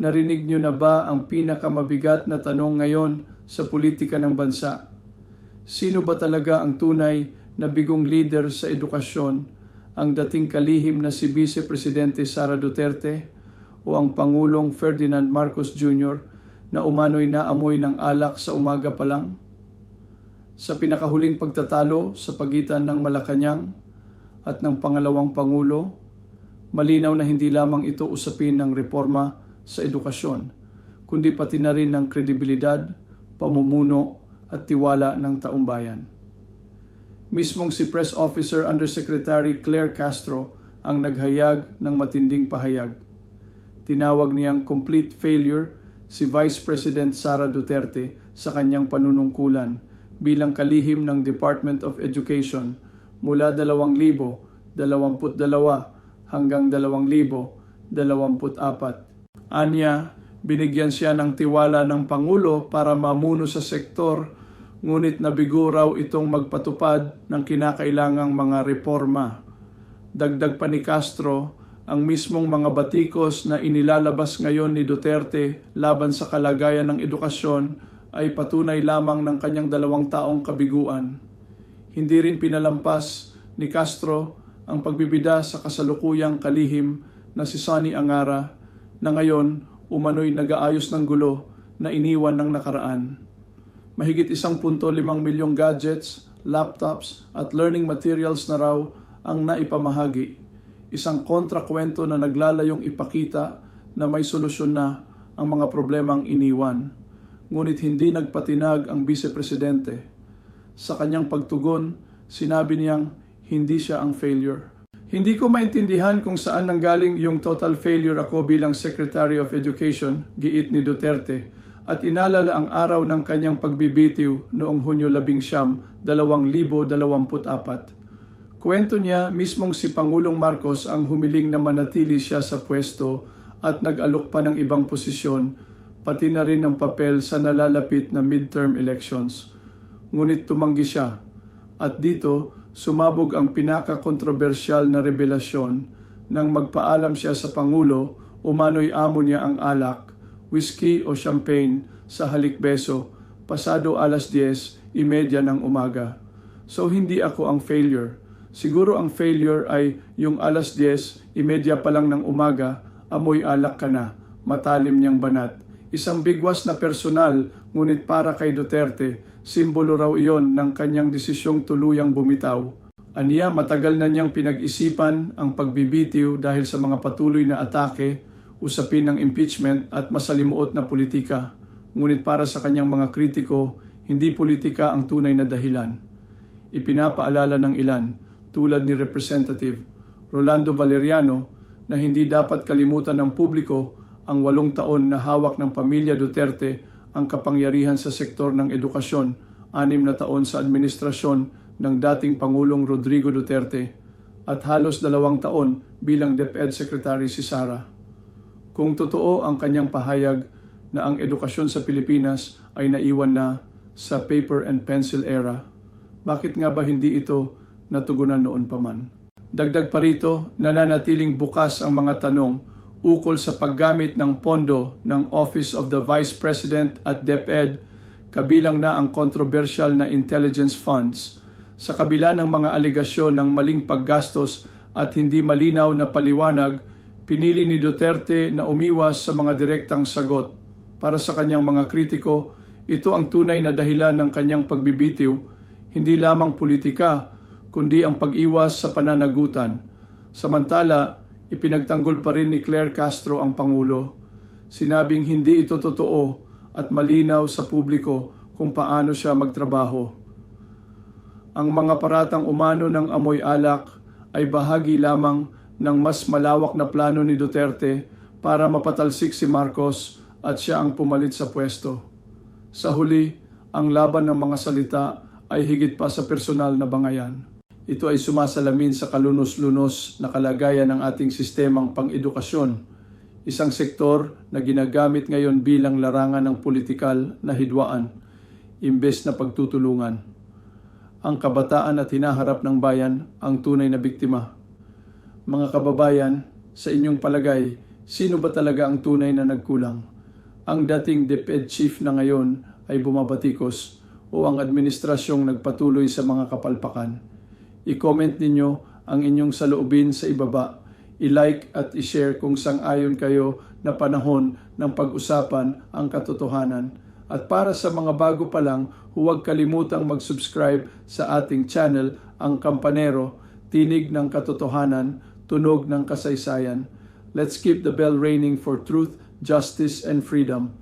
narinig niyo na ba ang pinakamabigat na tanong ngayon sa politika ng bansa? Sino ba talaga ang tunay na bigong leader sa edukasyon? Ang dating kalihim na si Vice Presidente Sara Duterte o ang Pangulong Ferdinand Marcos Jr. na umano'y naamoy ng alak sa umaga pa lang? Sa pinakahuling pagtatalo sa pagitan ng Malacanang at ng pangalawang Pangulo, malinaw na hindi lamang ito usapin ng reforma sa edukasyon, kundi pati na rin ng kredibilidad, pamumuno at tiwala ng taumbayan. Mismong si Press Officer Undersecretary Claire Castro ang naghayag ng matinding pahayag. Tinawag niyang complete failure si Vice President Sara Duterte sa kanyang panunungkulan bilang kalihim ng Department of Education mula 2022 hanggang 2024. Anya, binigyan siya ng tiwala ng Pangulo para mamuno sa sektor, ngunit nabigo raw itong magpatupad ng kinakailangang mga reforma. Dagdag pa ni Castro, ang mismong mga batikos na inilalabas ngayon ni Duterte laban sa kalagayan ng edukasyon ay patunay lamang ng kanyang dalawang taong kabiguan. Hindi rin pinalampas ni Castro ang pagbibida sa kasalukuyang kalihim na si Sonny Angara na ngayon umano'y nag-aayos ng gulo na iniwan ng nakaraan. Mahigit isang punto limang milyong gadgets, laptops at learning materials na raw ang naipamahagi. Isang kontrakwento na naglalayong ipakita na may solusyon na ang mga problemang iniwan. Ngunit hindi nagpatinag ang Vice Presidente. Sa kanyang pagtugon, sinabi niyang hindi siya ang failure. Hindi ko maintindihan kung saan nanggaling yung total failure ako bilang Secretary of Education, giit ni Duterte, at inalala ang araw ng kanyang pagbibitiw noong Hunyo 11, 2024. Kwento niya mismong si Pangulong Marcos ang humiling na manatili siya sa pwesto at nag-alok pa ng ibang posisyon, pati na rin ang papel sa nalalapit na midterm elections. Ngunit tumanggi siya. At dito, sumabog ang pinaka-kontrobersyal na revelasyon nang magpaalam siya sa Pangulo, umano'y amo niya ang alak, whiskey o champagne sa halikbeso, pasado alas 10, imedya ng umaga. So hindi ako ang failure. Siguro ang failure ay yung alas 10, imedya pa lang ng umaga, amoy alak ka na, matalim niyang banat. Isang bigwas na personal, ngunit para kay Duterte, simbolo raw iyon ng kanyang desisyong tuluyang bumitaw. Aniya matagal na niyang pinag-isipan ang pagbibitiw dahil sa mga patuloy na atake, usapin ng impeachment at masalimuot na politika. Ngunit para sa kanyang mga kritiko, hindi politika ang tunay na dahilan. Ipinapaalala ng ilan, tulad ni Representative Rolando Valeriano, na hindi dapat kalimutan ng publiko ang walong taon na hawak ng pamilya Duterte ang kapangyarihan sa sektor ng edukasyon, anim na taon sa administrasyon ng dating Pangulong Rodrigo Duterte at halos dalawang taon bilang DepEd Secretary si Sara. Kung totoo ang kanyang pahayag na ang edukasyon sa Pilipinas ay naiwan na sa paper and pencil era, bakit nga ba hindi ito natugunan noon pa man? Dagdag pa rito, nananatiling bukas ang mga tanong ukol sa paggamit ng pondo ng Office of the Vice President at DepEd kabilang na ang controversial na intelligence funds sa kabila ng mga aligasyon ng maling paggastos at hindi malinaw na paliwanag, pinili ni Duterte na umiwas sa mga direktang sagot. Para sa kanyang mga kritiko, ito ang tunay na dahilan ng kanyang pagbibitiw, hindi lamang politika, kundi ang pag-iwas sa pananagutan. Samantala, ipinagtanggol pa rin ni Claire Castro ang Pangulo. Sinabing hindi ito totoo at malinaw sa publiko kung paano siya magtrabaho. Ang mga paratang umano ng amoy alak ay bahagi lamang ng mas malawak na plano ni Duterte para mapatalsik si Marcos at siya ang pumalit sa pwesto. Sa huli, ang laban ng mga salita ay higit pa sa personal na bangayan. Ito ay sumasalamin sa kalunos-lunos na kalagayan ng ating sistemang pang-edukasyon, isang sektor na ginagamit ngayon bilang larangan ng politikal na hidwaan, imbes na pagtutulungan. Ang kabataan at hinaharap ng bayan ang tunay na biktima. Mga kababayan, sa inyong palagay, Sino ba talaga ang tunay na nagkulang? Ang dating DepEd chief na ngayon ay bumabatikos o ang administrasyong nagpatuloy sa mga kapalpakan? I-comment ninyo ang inyong saloobin sa ibaba. I-like at i-share kung sang-ayon kayo na panahon ng pag-usapan ang katotohanan. At para sa mga bago pa lang, huwag kalimutang mag-subscribe sa ating channel, ang Kampanero, Tinig ng Katotohanan, Tunog ng Kasaysayan. Let's keep the bell ringing for truth, justice, and freedom.